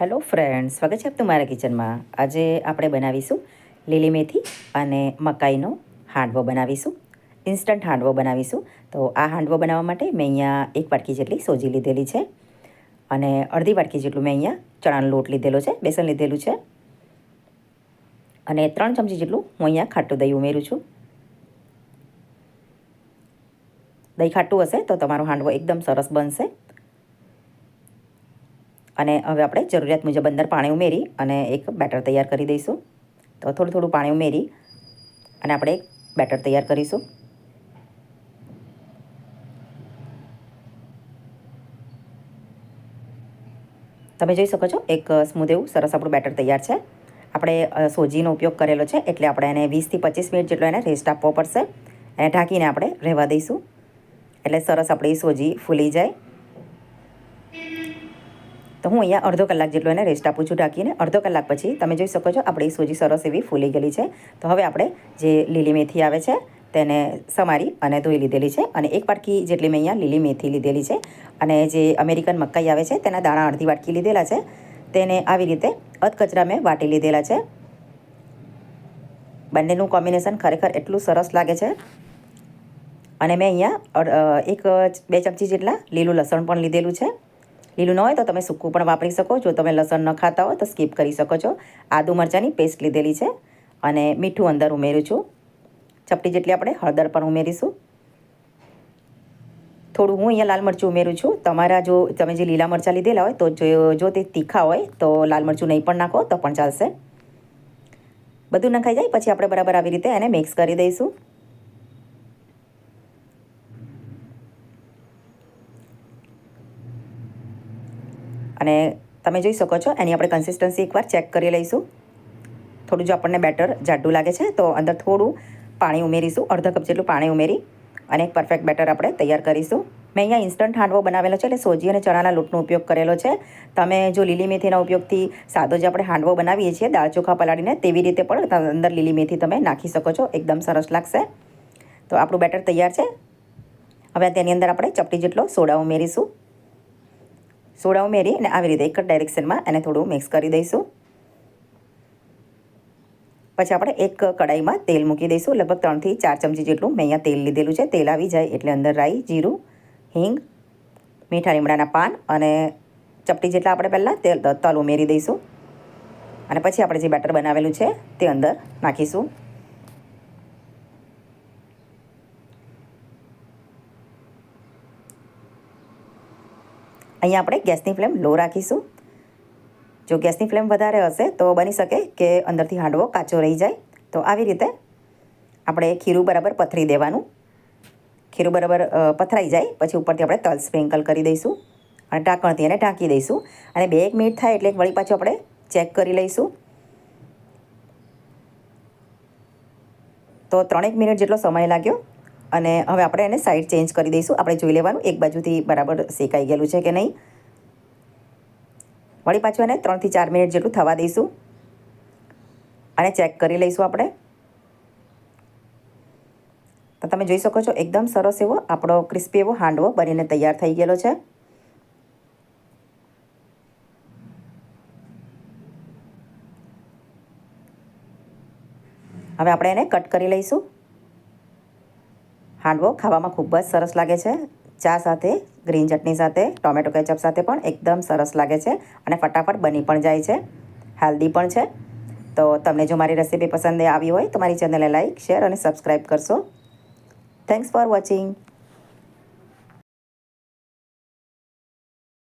Hello friend સ્વાગત છે આપ મારા કિચનમાં. આજે આપણે બનાવીશું લીલી મેથી અને મકાઈનો હાંડવો બનાવીશું. ઇન્સ્ટન્ટ હાંડવો બનાવીશું. તો આ હાંડવો બનાવવા માટે મેં અહીંયા એક વાટકી જેટલી સોજી લીધેલી છે અને અડધી વાટકી જેટલું મેં અહીંયા ચણાનો લોટ લીધેલો છે, બેસન લીધેલું છે અને ત્રણ ચમચી જેટલું હું અહીંયા ખાટું દહીં ઉમેરું છું. દહીં ખાટું હશે તો તમારો હાંડવો એકદમ સરસ બનશે. અને હવે આપણે જરૂરિયાત મુજબ અંદર પાણી ઉમેરી અને એક બેટર તૈયાર કરી દઈશું. તો થોડું થોડું પાણી ઉમેરી અને આપણે એક બેટર તૈયાર કરીશું. તમે જોઈ શકો છો, એક સ્મૂધ એવું સરસ આપણું બેટર તૈયાર છે. આપણે સોજીનો ઉપયોગ કરેલો છે એટલે આપણે એને વીસથી પચીસ મિનિટ જેટલો એને રેસ્ટ આપવો પડશે. એને ઢાંકીને આપણે રહેવા દઈશું. એટલે સરસ આપણી સોજી ફૂલી જાય. તો હું અહીંયા અડધો કલાક જેટલો એને રેસ્ટ આપું છું ઢાંકીને. અડધો કલાક પછી તમે જોઈ શકો છો આપણી સૂજી સરસ એવી ફૂલી ગયેલી છે. તો હવે આપણે જે લીલી મેથી આવે છે તેને સમારી અને ધોઈ લીધેલી છે. અને એક વાટકી જેટલી મેં અહીંયા લીલી મેથી લીધેલી છે. અને જે અમેરિકન મકાઈ આવે છે તેના દાણા અડધી વાટકી લીધેલા છે. તેને આવી રીતે અધકચરા મેં વાટી લીધેલા છે. બંનેનું કોમ્બિનેશન ખરેખર એટલું સરસ લાગે છે. અને મેં અહીંયા એક, બે ચમચી જેટલા લીલું લસણ પણ લીધેલું છે. લીલું ન હોય તો તમે સૂકું પણ વાપરી શકો. જો તમે લસણ ન ખાતા હો તો સ્કીપ કરી શકો છો. આદુ મરચાંની પેસ્ટ લીધેલી છે અને મીઠું અંદર ઉમેરું છું. ચપટી જેટલી આપણે હળદર પણ ઉમેરીશું. થોડું હું અહીંયા લાલ મરચું ઉમેરું છું. તમારા જો, તમે જે લીલા મરચાં લીધેલા હોય તો જો તે તીખા હોય તો લાલ મરચું નહીં પણ નાખો તો પણ ચાલશે. બધું નખાઈ જાય પછી આપણે બરાબર આવી રીતે એને મિક્સ કરી દઈશું. અને તમે જોઈ શકો છો, એની આપણે કન્સિસ્ટન્સી એકવાર ચેક કરી લઈશું. થોડું જો આપણને બેટર જાડું લાગે છે, તો અંદર થોડું પાણી ઉમેરીશું, અડધા કપ જેટલું પાણી ઉમેરી અને એક પરફેક્ટ બેટર આપણે તૈયાર કરીશું. મેં અહીંયા ઇન્સ્ટન્ટ હાંડવો બનાવેલો છે, એટલે સોજી અને ચણાના લોટનો ઉપયોગ કરેલો છે. તમે જો લીલી મેથીના ઉપયોગથી સાદો જે આપણે હાંડવો બનાવીએ છીએ, દાળ ચોખા પલાળીને, તેવી રીતે પણ અંદર લીલી મેથી તમે નાખી શકો છો, એકદમ સરસ લાગશે. તો આપણું બેટર તૈયાર છે. હવે તેની અંદર આપણે ચપટી જેટલો સોડા ઉમેરીશું. સોડા ઉમેરી અને આવી રીતે એક જ ડાયરેક્શનમાં એને થોડું મિક્સ કરી દઈશું પછી આપણે એક કડાઈમાં તેલ મૂકી દઈશું લગભગ ત્રણથી ચાર ચમચી જેટલું મેં અહીંયા તેલ લીધેલું છે તેલ આવી જાય એટલે અંદર રાઈ જીરું હિંગ મીઠા લીમડાના પાન અને ચપટી જેટલા આપણે પહેલાં તેલ તલ ઉમેરી દઈશું અને પછી આપણે જે બેટર બનાવેલું છે તે અંદર નાખીશું અહીંયા આપણે ગેસની ફ્લેમ લો રાખીશું. જો ગેસની ફ્લેમ વધારે હશે તો બની શકે કે અંદરથી હાંડવો કાચો રહી જાય. તો આવી રીતે આપણે ખીરું બરાબર પથરી દેવાનું. ખીરું બરાબર પથરાઈ જાય. પછી ઉપરથી આપણે તલ સ્પ્રિંકલ કરી દઈશું અને ઢાંકણથી એને ઢાંકી દઈશું. અને બે એક મિનિટ થાય એટલે વળી પાછું આપણે ચેક કરી લઈશું. તો ત્રણેક મિનિટ જેટલો સમય લાગ્યો. અને હવે આપણે એને સાઈડ ચેન્જ કરી દઈશું. આપણે જોઈ લેવાનું, એક બાજુથી બરાબર શેકાઈ ગયેલું છે કે નહીં? વળી પાછું એને ત્રણથી ચાર મિનિટ જેટલું થવા દઈશું. અને ચેક કરી લઈશું આપણે. તો તમે જોઈ શકો છો, એકદમ સરસ એવો આપણો ક્રિસ્પી એવો હાંડવો બનીને તૈયાર થઈ ગયેલો છે. હવે આપણે એને કટ કરી લઈશું. હાંડવો ખાવામાં ખૂબ જ સરસ લાગે છે. ચા સાથે, ગ્રીન ચટણી સાથે, ટોમેટો કેચઅપ સાથે પણ એકદમ સરસ લાગે છે અને ફટાફટ બની પણ જાય છે. હેલ્ધી પણ છે. તો તમને જો મારી રેસીપી પસંદ આવી હોય તો મારી ચેનલને લાઇક શેર અને સબસ્ક્રાઈબ કરશો. Thanks for watching